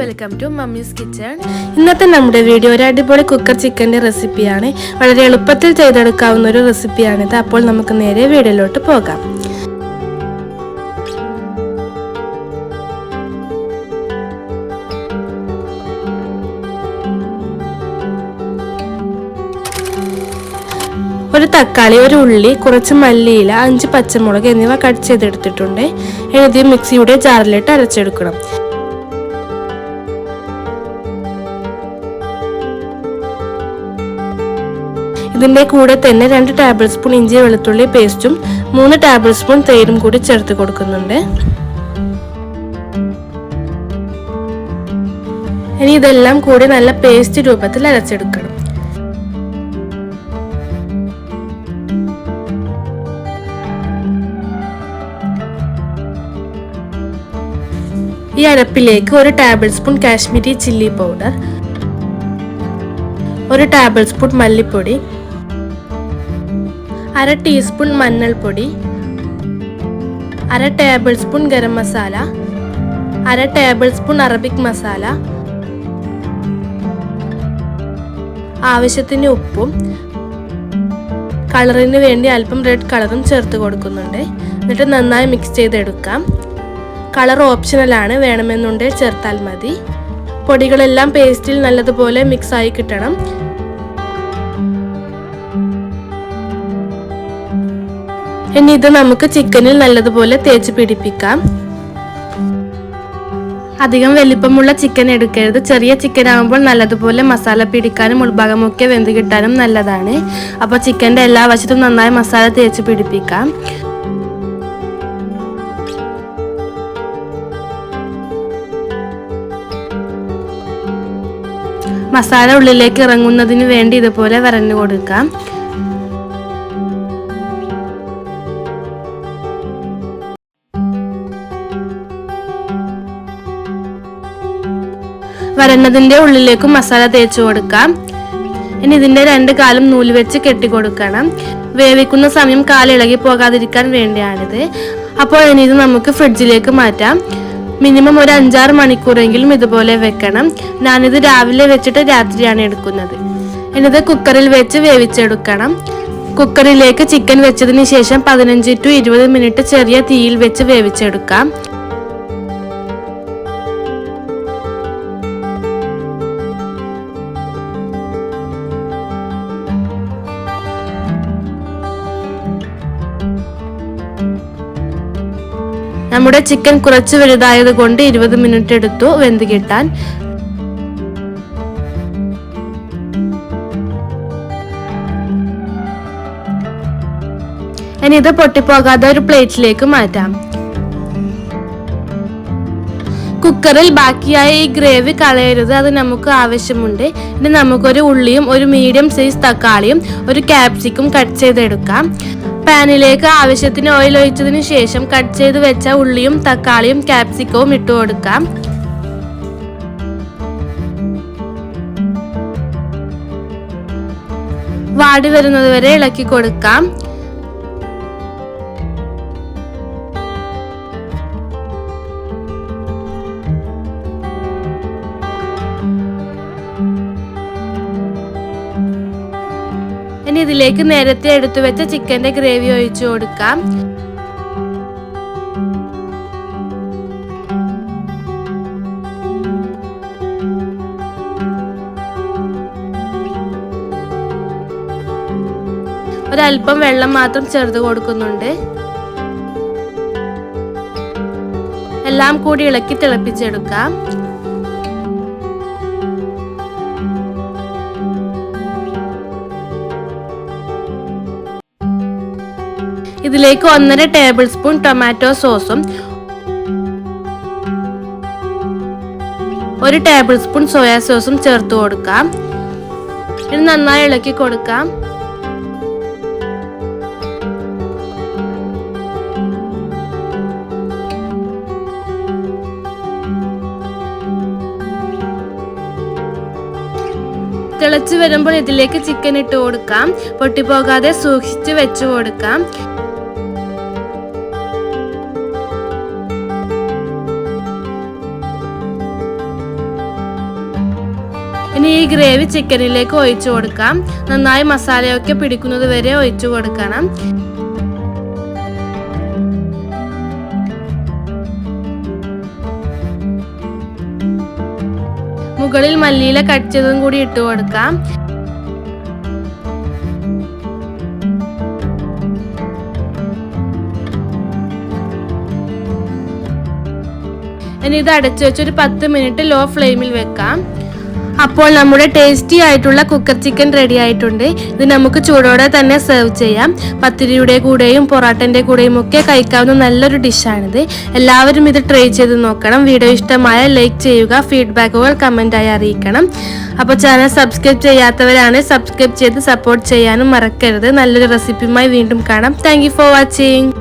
Welcome to mummy's kitchen ഇന്നത്തെ നമ്മുടെ video ഒരു അടിപൊളി കുക്കർ ചിക്കന്റെ റെസിപ്പിയാണ് വളരെ എളുപ്പത്തിൽ ചെയ്തെടുക്കാവുന്ന ഒരു റെസിപ്പിയാണിത് അപ്പോൾ നമുക്ക് നേരെ വീഡിയോയിലോട്ട് പോകാം. ഒരു തക്കാളി ഒരു ഉള്ളി കുറച്ച് മല്ലിയില അഞ്ച് പച്ചമുളക് എന്നിവ കട്ട് ചെയ്തെടുത്തിട്ടുണ്ട്. എഴുതി മിക്സിയുടെ ജാറിലിട്ട് അരച്ചെടുക്കണം. ഇതിന്റെ കൂടെ തന്നെ രണ്ട് ടേബിൾ സ്പൂൺ ഇഞ്ചി വെളുത്തുള്ളി പേസ്റ്റും മൂന്ന് ടേബിൾ സ്പൂൺ തേരും കൂടി ചേർത്ത് കൊടുക്കുന്നുണ്ട്. ഇനി ഇതെല്ലാം കൂടി നല്ല പേസ്റ്റ് രൂപത്തിൽ അരച്ചെടുക്കണം. ഈ അരപ്പിലേക്ക് ഒരു table spoon Kashmiri chilli powder ഒരു ടേബിൾ സ്പൂൺ മല്ലിപ്പൊടി അര ടീസ്പൂൺ മഞ്ഞൾപ്പൊടി അര ടേബിൾ സ്പൂൺ ഗരം മസാല അര ടേബിൾ സ്പൂൺ അറബിക് മസാല ആവശ്യത്തിന് ഉപ്പും കളറിന് വേണ്ടി അല്പം റെഡ് കളറും ചേർത്ത് കൊടുക്കുന്നുണ്ട്. എന്നിട്ട് നന്നായി മിക്സ് ചെയ്തെടുക്കാം. കളർ ഓപ്ഷണലാണ് വേണമെന്നുണ്ടെങ്കിൽ ചേർത്താൽ മതി. പൊടികളെല്ലാം പേസ്റ്റിൽ നല്ലതുപോലെ മിക്സ് ആയി കിട്ടണം. ഇനി ഇത് നമുക്ക് ചിക്കനിൽ നല്ലതുപോലെ തേച്ച് പിടിപ്പിക്കാം. അധികം വലിപ്പമുള്ള ചിക്കൻ എടുക്കരുത്. ചെറിയ ചിക്കൻ ആകുമ്പോൾ നല്ലതുപോലെ മസാല പിടിക്കാനും ഉൾഭാഗമൊക്കെ വെന്ത് കിട്ടാനും നല്ലതാണ്. അപ്പോൾ ചിക്കന്റെ എല്ലാ വശത്തും നന്നായി മസാല തേച്ച് പിടിപ്പിക്കാം. മസാല ഉള്ളിലേക്ക് ഇറങ്ങുന്നതിന് വേണ്ടി ഇതുപോലെ വരഞ്ഞു കൊടുക്കാം. വരഞ്ഞതിന്റെ ഉള്ളിലേക്ക് മസാല തേച്ചു കൊടുക്കാം. ഇനി ഇതിന്റെ രണ്ട് കാലും നൂൽ വെച്ച് കെട്ടിക്കൊടുക്കണം വേവിക്കുന്ന സമയം കാലിളകി പോകാതിരിക്കാൻ വേണ്ടിയാണിത്. അപ്പോൾ ഇനി ഇത് നമുക്ക് ഫ്രിഡ്ജിലേക്ക് മാറ്റാം. മിനിമം ഒരു അഞ്ചാറ് മണിക്കൂറെങ്കിലും ഇതുപോലെ വെക്കണം. ഞാനിത് രാവിലെ വെച്ചിട്ട് രാത്രിയാണ് എടുക്കുന്നത്. ഇനിത് കുക്കറിൽ വെച്ച് വേവിച്ചെടുക്കണം. കുക്കറിലേക്ക് ചിക്കൻ വെച്ചതിന് ശേഷം പതിനഞ്ച് ടു ഇരുപത് മിനിറ്റ് ചെറിയ തീയിൽ വെച്ച് വേവിച്ചെടുക്കാം. നമ്മുടെ ചിക്കൻ കുറച്ച് വലുതായത് കൊണ്ട് ഇരുപത് മിനിറ്റ് എടുത്തു വെന്ത് കിട്ടാൻ. ഇനി ഇത് പൊട്ടിപ്പോകാതെ ഒരു പ്ലേറ്റിലേക്ക് മാറ്റാം. കുക്കറിൽ ബാക്കിയായ ഈ ഗ്രേവി കളയരുത് അത് നമുക്ക് ആവശ്യമുണ്ട്. ഇനി നമുക്കൊരു ഉള്ളിയും ഒരു മീഡിയം സൈസ് തക്കാളിയും ഒരു ക്യാപ്സിക്കും കട്ട് ചെയ്തെടുക്കാം. പാനിലേക്ക് ആവശ്യത്തിന് ഓയിൽ ഒഴിച്ചതിന് ശേഷം കട്ട് ചെയ്ത് വെച്ച ഉള്ളിയും തക്കാളിയും ക്യാപ്സിക്കവും ഇട്ടു കൊടുക്കാം. വാടി വരുന്നത് വരെ ഇളക്കി കൊടുക്കാം. ഇനി ഇതിലേക്ക് നേരത്തെ എടുത്തു വെച്ച ചിക്കന്റെ ഗ്രേവി ഒഴിച്ചു കൊടുക്കാം. ഒരല്പം വെള്ളം മാത്രം ചേർത്ത് കൊടുക്കുന്നുണ്ട്. എല്ലാം കൂടി ഇളക്കി തിളപ്പിച്ചെടുക്കാം. ഇതിലേക്ക് ഒന്നര ടേബിൾ സ്പൂൺ ടൊമാറ്റോ സോസും ഒരു ടേബിൾ സ്പൂൺ സോയാ സോസും ചേർത്ത് കൊടുക്കാം. ഇത് നന്നായി ഇളക്കി കൊടുക്കാം. തിളച്ചു വരുമ്പോൾ ഇതിലേക്ക് ചിക്കൻ ഇട്ട് കൊടുക്കാം. പൊട്ടിപ്പോകാതെ സൂക്ഷിച്ച് വെച്ചു കൊടുക്കാം. ഇനി ഈ ഗ്രേവി ചിക്കനിലേക്ക് ഒഴിച്ചു കൊടുക്കാം. നന്നായി മസാലയൊക്കെ പിടിക്കുന്നത് വരെ ഒഴിച്ചു കൊടുക്കണം. മുകളിൽ മല്ലിയില കട്ട് ചെയ്തതും കൂടി ഇട്ട് കൊടുക്കാം. ഇനി ഇത് അടച്ചു വെച്ച് ഒരു പത്ത് മിനിറ്റ് ലോ ഫ്ലെയിമിൽ വെക്കാം. അപ്പോൾ നമ്മുടെ ടേസ്റ്റി ആയിട്ടുള്ള കുക്കർ ചിക്കൻ റെഡി ആയിട്ടുണ്ട്. ഇത് നമുക്ക് ചൂടോടെ തന്നെ സെർവ് ചെയ്യാം. പത്തിരിയുടെ കൂടെയും പൊറാട്ടന്റെ കൂടെയും ഒക്കെ കഴിക്കാവുന്ന നല്ലൊരു ഡിഷാണിത് എല്ലാവരും ഇത് ട്രൈ ചെയ്ത് നോക്കണം. വീഡിയോ ഇഷ്ടമായ ലൈക്ക് ചെയ്യുക ഫീഡ്ബാക്കുകൾ കമന്റായി അറിയിക്കണം. അപ്പോൾ ചാനൽ സബ്സ്ക്രൈബ് ചെയ്യാത്തവരാണ് സബ്സ്ക്രൈബ് ചെയ്ത് സപ്പോർട്ട് ചെയ്യാനും മറക്കരുത്. നല്ലൊരു റെസിപ്പിയുമായി വീണ്ടും കാണാം. Thank for watching